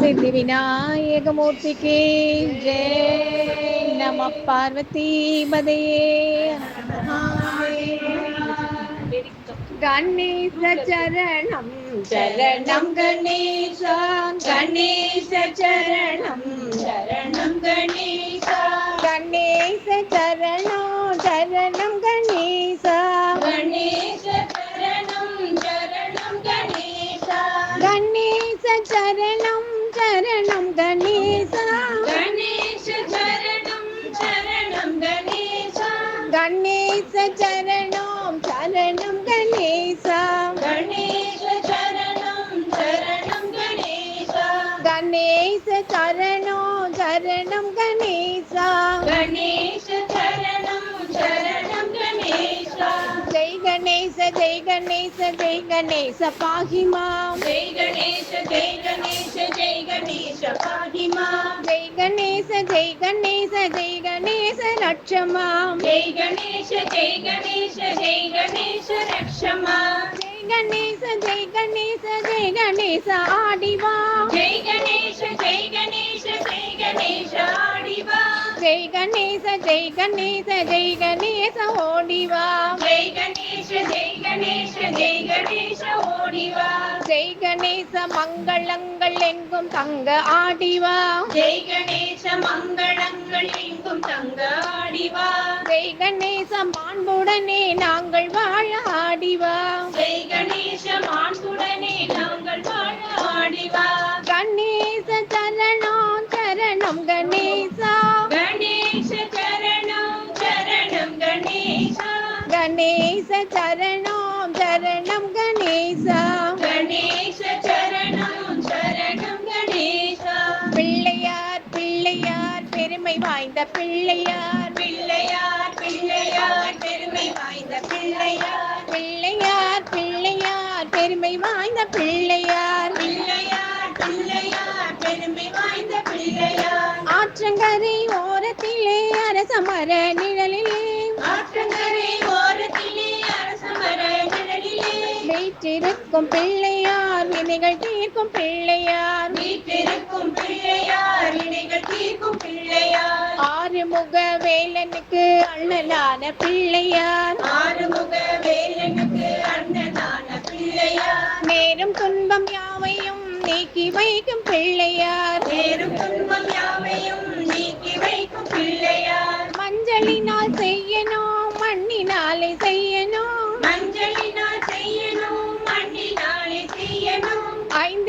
சித்தி விநாயகமூர்த்திக்கு ஜெய் நம பார்வதி பதையே கணேச சரணம். சரணம் கணேசா கணேச சரணம். சரணம் கணேசா. கணேச சரணம் சரணம் கணேசா. கணேச சரணம் சரணம் கணேசா. சரணம் சரணம் கணேசா. கணேச சரணம் சரணம் கணேசா. கணேச சரணம் சரணம் கணேசா. चरणो चरणं गणेश गणेश चरणं चरणं गणेश जय गणेश जय गणेश जय गणेश पाहि माँ जय गणेश जय गणेश जय गणेश पाहि माँ जय गणेश जय गणेश जय गणेश रक्ष माँ जय गणेश जय गणेश जय गणेश रक्ष माँ जय गणेश जय गणेश जय गणेश आडिवा ஜெய் கணேச ஜெய் கணேச ஜெய் கணேச ஓடிவா ஜெய் கணேச ஜெய் கணேச ஜெய் கணேச ஓடிவா ஜெய் கணேச மங்களங்கள் எங்கும் தங்க ஆடிவா ஜெய் கணேச மங்களங்கள் எங்கும் தங்க ஆடிவா ஜெய் கணேச மாண்புடனே நாங்கள் வாழ ஆடிவா ஜெய் கணேச கணேச சரணம் சரணம் கணேசா. கணேச சரணம் சரணம் கணேசா. பிள்ளையார் பிள்ளையார் பெருமை வாய்ந்த பிள்ளையார். பிள்ளையார் பிள்ளையார் பெருமை வாய்ந்த பிள்ளையார். பிள்ளையார் பிள்ளையார் பெருமை வாய்ந்த பிள்ளையார். பிள்ளையார் பிள்ளையார் பெருமை வாய்ந்த பிள்ளையார். ஆற்றங்கரை ஓரத்திலே அரசமர நிழலிலே வீற்றிருக்கும் பிள்ளையார் வினைகள் தீர்க்கும் பிள்ளையார். வீட்டிருக்கும் பிள்ளையார் இணைகள் தீர்க்கும் பிள்ளையார். ஆறுமுக வேலனுக்கு அண்ணலான பிள்ளையார். ஆறுமுக வேலனுக்கு அண்ணனான பிள்ளையார். நேரும் துன்பம் யாவையும் நீக்கி வைக்கும் பிள்ளையார். நேரும் துன்பம் யாவையும் நீக்கி வைக்கும் பிள்ளையார். மஞ்சளினால் செய்யணும் மண்ணினாலே செய்யணும்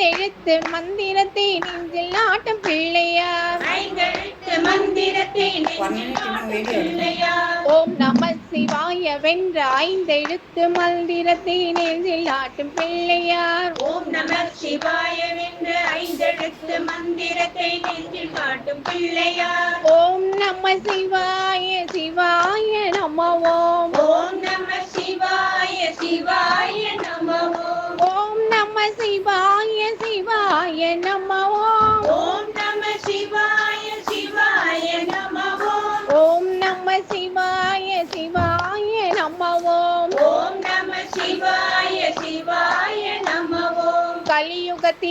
ஐந்தெழுத்து மந்திரத்தை நெஞ்சில் நாட்டும் பிள்ளையார் ஐந்தெழுத்து மந்திரத்தை நெஞ்சில் நாட்டும் பிள்ளையார் ஓம் நம சிவாய வென்ற ஐந்தெழுத்து மந்திரத்தை நெஞ்சில் நாட்டும் பிள்ளையார் ஓம் நம சிவாயவென்று ஐந்தெழுத்து மந்திரத்தை நெஞ்சில் காட்டும் பிள்ளையார் ஓம் நம சிவாய சிவாய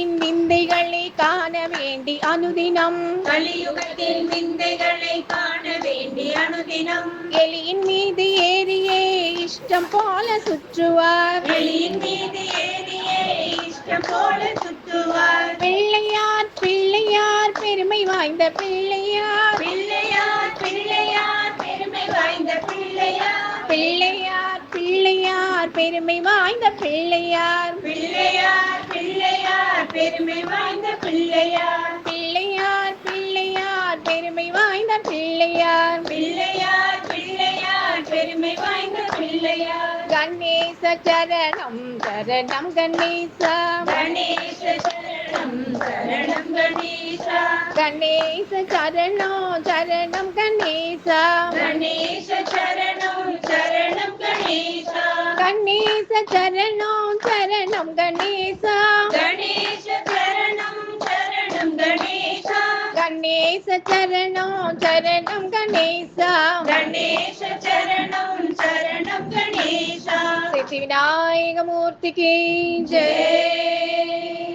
கலியுகத்தின் விந்தைகளை காண வேண்டி அனுதினம். கலியுகத்தில் விந்தைகளை காண வேண்டி அனுதினம். எலியின் மீது ஏறியே இஷ்டம் போல சுற்றுவார். வெளியின் மீது ஏறியே இஷ்டம் போல சுற்றுவார். பிள்ளையார் பிள்ளையார் பெருமை வாய்ந்த பிள்ளையார். பிள்ளையார் பிள்ளையார் பெருமை வாய்ந்த பிள்ளையார். பிள்ளையார் பிள்ளையார் பெருமை வாய்ந்த பிள்ளையார். பிள்ளையார் பெருமை வாய்ந்த பிள்ளையார். பிள்ளையார் பிள்ளையார் பெருமை வாய்ந்த பிள்ளையார். பிள்ளையார் பிள்ளையார் பெருமை வாய்ந்த பிள்ளையார். கணேச சரணம் சரணம் கணேசா. கணேச சரணம் சரணம் கணேசா. கணேச சரணம் சரணம் கணேசா. கணேச சரணம் சரணம் கணேசா. கணேச சரணம் చరణం చరణం గణేశ. గణేశ చరణం చరణం గణేశ. సిద్ధి వినాయక జయ